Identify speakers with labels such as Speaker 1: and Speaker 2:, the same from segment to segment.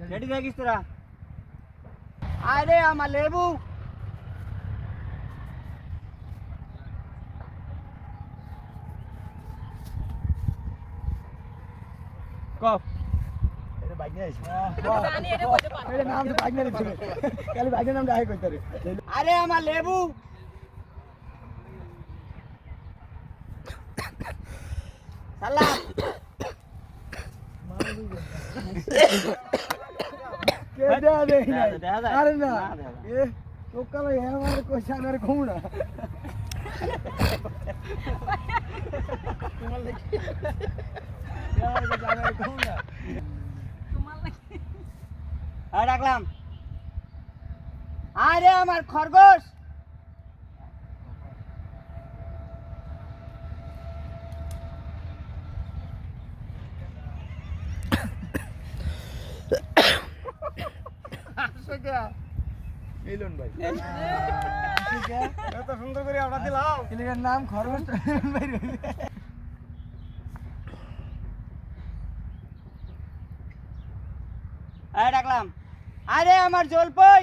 Speaker 1: రెడ్డి తగ్గిస్తురా అదే అమ్మ अरे नाम नाम अरे हमारा लेबू सलाम।
Speaker 2: আরে
Speaker 1: না এ আমার কইছে আমার ঘুমনা তোমার লাগি
Speaker 3: তোমার
Speaker 2: রাখলাম। আরে আমার খরগোশ!
Speaker 1: মিলন ভাই।
Speaker 2: এত সুন্দর করে অর্ডার দিলাম।
Speaker 1: এলাকার নাম খরগোশ। বাইরে
Speaker 2: আর রাখলাম আরে আমার জলপই।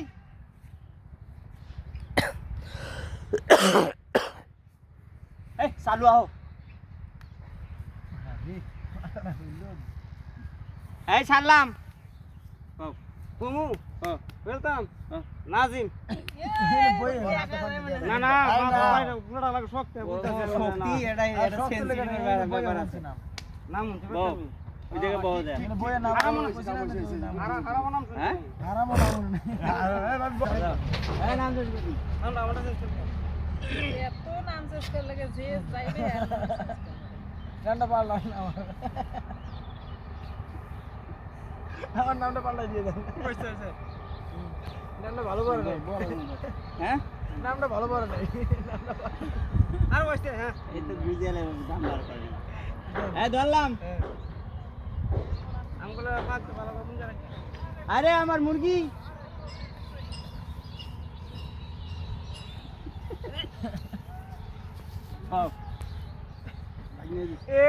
Speaker 2: এই চালু আহো। এই ছাড়লাম কুমু। ওয়েলকাম। নাজিম। না না পুরোটা লাগে শক্তি শক্তি। এটা এটা সেন্সিটিভ ব্যাপার আছে নাম হ্যাঁ? নাম
Speaker 3: এত শেষ করে লাগে যে যাইবে
Speaker 1: না আমার। আমার নামটা পাল্টাই দিয়ে দেন। নামটা ভালো নাই।
Speaker 2: হ্যাঁ
Speaker 1: নামটা ভালো নাই।
Speaker 2: আর বসতে হ্যাঁ। এই তো বুঝালে দাম এই ধরলাম। আমগুলো পাঁচ ভালো করে আরে আমার মুরগি। হ্যাঁ।
Speaker 1: এ